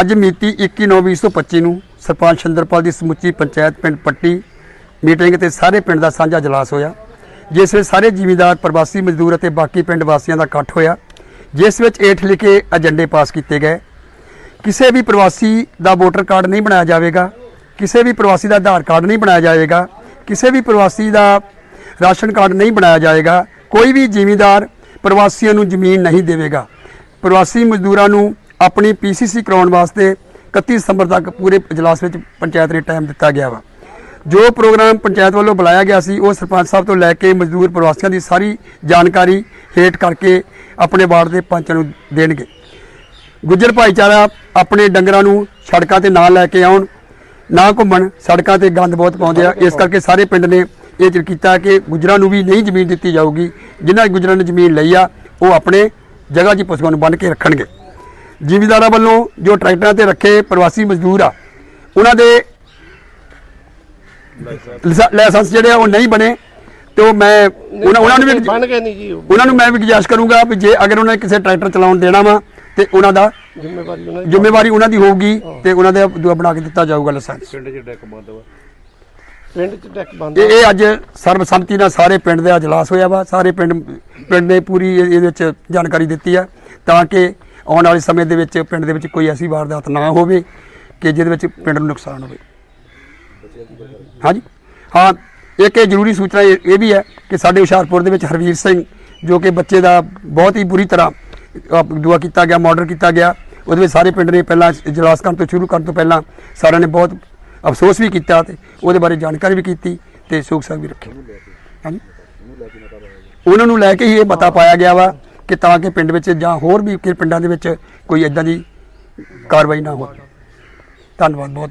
ਅੱਜ ਮਿਤੀ 21/9/2025 ਨੂੰ ਸਰਪੰਚ ਚੰਦਰਪਾਲ ਦੀ ਸਮੁੱਚੀ ਪੰਚਾਇਤ ਪਿੰਡ ਪੱਟੀ ਮੀਟਿੰਗ ਤੇ ਸਾਰੇ ਪਿੰਡ ਦਾ ਸਾਂਝਾ ਜਲਾਸ ਹੋਇਆ, ਜਿਸ ਵਿੱਚ ਸਾਰੇ ਜ਼ਿਮੀਂਦਾਰ, ਪ੍ਰਵਾਸੀ ਮਜ਼ਦੂਰ ਅਤੇ ਬਾਕੀ ਪਿੰਡ ਵਾਸੀਆਂ ਦਾ ਇਕੱਠ ਹੋਇਆ, ਜਿਸ ਵਿੱਚ ਏਠ ਲਿਖੇ ਏਜੰਡੇ ਪਾਸ ਕੀਤੇ ਗਏ। ਕਿਸੇ ਵੀ ਪ੍ਰਵਾਸੀ ਦਾ ਵੋਟਰ ਕਾਰਡ ਨਹੀਂ ਬਣਾਇਆ ਜਾਵੇਗਾ, ਕਿਸੇ ਵੀ ਪ੍ਰਵਾਸੀ ਦਾ ਆਧਾਰ ਕਾਰਡ ਨਹੀਂ ਬਣਾਇਆ ਜਾਵੇਗਾ, ਕਿਸੇ ਵੀ ਪ੍ਰਵਾਸੀ ਦਾ ਰਾਸ਼ਨ ਕਾਰਡ ਨਹੀਂ ਬਣਾਇਆ ਜਾਵੇਗਾ, ਕੋਈ ਵੀ ਜ਼ਿਮੀਂਦਾਰ ਪ੍ਰਵਾਸੀਆਂ ਨੂੰ ਜ਼ਮੀਨ ਨਹੀਂ ਦੇਵੇਗਾ। ਪ੍ਰਵਾਸੀ ਮਜ਼ਦੂਰਾਂ ਨੂੰ ਆਪਣੀ ਪੀਸੀਸੀ ਕਰਾਉਣ ਵਾਸਤੇ 31 ਸਤੰਬਰ ਤੱਕ ਪੂਰੇ ਇਜਲਾਸ ਵਿੱਚ ਪੰਚਾਇਤ ਨੇ ਟਾਈਮ ਦਿੱਤਾ ਗਿਆ ਵਾ। ਜੋ ਪ੍ਰੋਗਰਾਮ ਪੰਚਾਇਤ ਵੱਲੋਂ ਬੁਲਾਇਆ ਗਿਆ ਸੀ, ਉਹ ਸਰਪੰਚ ਸਾਹਿਬ ਤੋਂ ਲੈ ਕੇ ਮਜ਼ਦੂਰ ਪ੍ਰਵਾਸੀਆਂ ਦੀ ਸਾਰੀ ਜਾਣਕਾਰੀ ਹੇਠ ਕਰਕੇ ਆਪਣੇ ਵਾਰਡ ਦੇ ਪੰਚਾਂ ਨੂੰ ਦੇਣਗੇ। ਗੁੱਜਰ ਭਾਈਚਾਰਾ ਆਪਣੇ ਡੰਗਰਾਂ ਨੂੰ ਸੜਕਾਂ ਤੇ ਨਾ ਲੈ ਕੇ ਆਉਣ, ਨਾ ਘੁੰਮਣ, ਸੜਕਾਂ ਤੇ ਗੰਦ ਬਹੁਤ ਪਾਉਂਦੇ ਆ। ਇਸ ਕਰਕੇ ਸਾਰੇ ਪਿੰਡ ਨੇ ਇਹ ਚਿਰ ਕੀਤਾ ਕਿ ਗੁੱਜਰਾਂ ਨੂੰ ਵੀ ਨਹੀਂ ਜ਼ਮੀਨ ਦਿੱਤੀ ਜਾਊਗੀ। ਜਿਨ੍ਹਾਂ ਗੁੱਜਰਾਂ ਨੇ ਜ਼ਮੀਨ ਲਈ ਆ, ਉਹ ਆਪਣੇ ਜਗ੍ਹਾ 'ਚ ਪਸ਼ੂਆਂ ਨੂੰ ਬੰਨ੍ਹ ਕੇ ਰੱਖਣਗੇ। ਜ਼ਿਮੀਂਦਾਰਾਂ ਵੱਲੋਂ ਜੋ ਟਰੈਕਟਰਾਂ ਤੇ ਰੱਖੇ ਪ੍ਰਵਾਸੀ ਮਜ਼ਦੂਰ ਆ ਉਹਨਾਂ ਦੇ ਲਾਇਸੈਂਸ- ਜਿਹੜੇ ਆ ਉਹ ਨਹੀਂ ਬਣੇ ਤੇ ਉਹ ਮੈਂ ਉਹਨਾਂ ਉਹਨਾਂ ਨੂੰ ਵੀ ਬਣ ਗਏ ਨਹੀਂ ਜੀ ਉਹ। ਉਹਨਾਂ ਨੂੰ ਮੈਂ ਵੀ ਗੁਜ਼ਾਰਿਸ਼ ਕਰੂੰਗਾ ਵੀ ਜੇ ਅਗਰ ਉਹਨਾਂ ਨੇ ਕਿਸੇ ਟਰੈਕਟਰ ਚਲਾਉਣ ਦੇਣਾ ਵਾ ਤੇ ਉਹਨਾਂ ਦਾ ਜ਼ਿੰਮੇਵਾਰੀ ਉਹਨਾਂ ਦੀ ਜ਼ਿੰਮੇਵਾਰੀ ਉਹਨਾਂ ਦੀ ਹੋਊਗੀ ਤੇ ਉਹਨਾਂ ਦੇ ਦੂਆ ਬਣਾ ਕੇ ਦਿੱਤਾ ਜਾਊਗਾ ਲਾਇਸੈਂਸ। ਪਿੰਡ 'ਚ ਡੈਕ ਬੰਦ ਵਾ। ਪਿੰਡ 'ਚ ਡੈਕ ਬੰਦ ਇਹ ਇਹ ਅੱਜ ਸਰਬਸੰਮਤੀ ਨਾਲ ਸਾਰੇ ਪਿੰਡ ਦਾ ਇਜਲਾਸ ਹੋਇਆ ਵਾ ਸਾਰੇ ਪਿੰਡ ਪਿੰਡ ਨੇ ਪੂਰੀ ਇਹ- ਇਹਦੇ ਵਿੱਚ ਜਾਣਕਾਰੀ ਦਿੱਤੀ ਆ ਤਾਂ ਕਿ ਆਉਣ ਵਾਲੇ ਸਮੇਂ ਦੇ ਵਿੱਚ ਪਿੰਡ ਦੇ ਵਿੱਚ ਕੋਈ ਐਸੀ ਵਾਰਦਾਤ ਨਾ ਹੋਵੇ ਕਿ ਜਿਹਦੇ ਵਿੱਚ ਪਿੰਡ ਨੂੰ ਨੁਕਸਾਨ ਹੋਵੇ। ਹਾਂਜੀ। ਹਾਂ, ਇੱਕ ਇਹ ਜ਼ਰੂਰੀ ਸੂਚਨਾ ਇਹ ਇਹ ਵੀ ਹੈ ਕਿ ਸਾਡੇ ਹੁਸ਼ਿਆਰਪੁਰ ਦੇ ਵਿੱਚ ਹਰਵੀਰ ਸਿੰਘ, ਜੋ ਕਿ ਬੱਚੇ ਦਾ ਬਹੁਤ ਹੀ ਬੁਰੀ ਤਰ੍ਹਾਂ ਦੁਆ ਕੀਤਾ ਗਿਆ, ਮਰਡਰ ਕੀਤਾ ਗਿਆ, ਉਹਦੇ ਵਿੱਚ ਸਾਰੇ ਪਿੰਡ ਨੇ ਪਹਿਲਾਂ ਇਜਲਾਸ ਕਰਨ ਤੋਂ ਸ਼ੁਰੂ ਕਰਨ ਤੋਂ ਪਹਿਲਾਂ ਸਾਰਿਆਂ ਨੇ ਬਹੁਤ ਅਫਸੋਸ ਵੀ ਕੀਤਾ ਤੇ ਉਹਦੇ ਬਾਰੇ ਜਾਣਕਾਰੀ ਵੀ ਕੀਤੀ ਤੇ ਸੋਗ ਸਾਗ ਵੀ ਰੱਖਿਆ। ਹਾਂਜੀ। ਉਹਨਾਂ ਨੂੰ ਲੈ ਕੇ ਹੀ ਇਹ ਪਤਾ ਪਾਇਆ ਗਿਆ ਵਾ ਕਿ ਤਾਂ ਕਿ ਪਿੰਡ ਵਿੱਚ ਜਾਂ ਹੋਰ ਵੀ ਕਿ ਪਿੰਡਾਂ ਦੇ ਵਿੱਚ ਕੋਈ ਇਦਾਂ ਦੀ ਕਾਰਵਾਈ ਨਾ ਹੋਵੇ। ਧੰਨਵਾਦ ਬਹੁਤ ਬਹੁਤ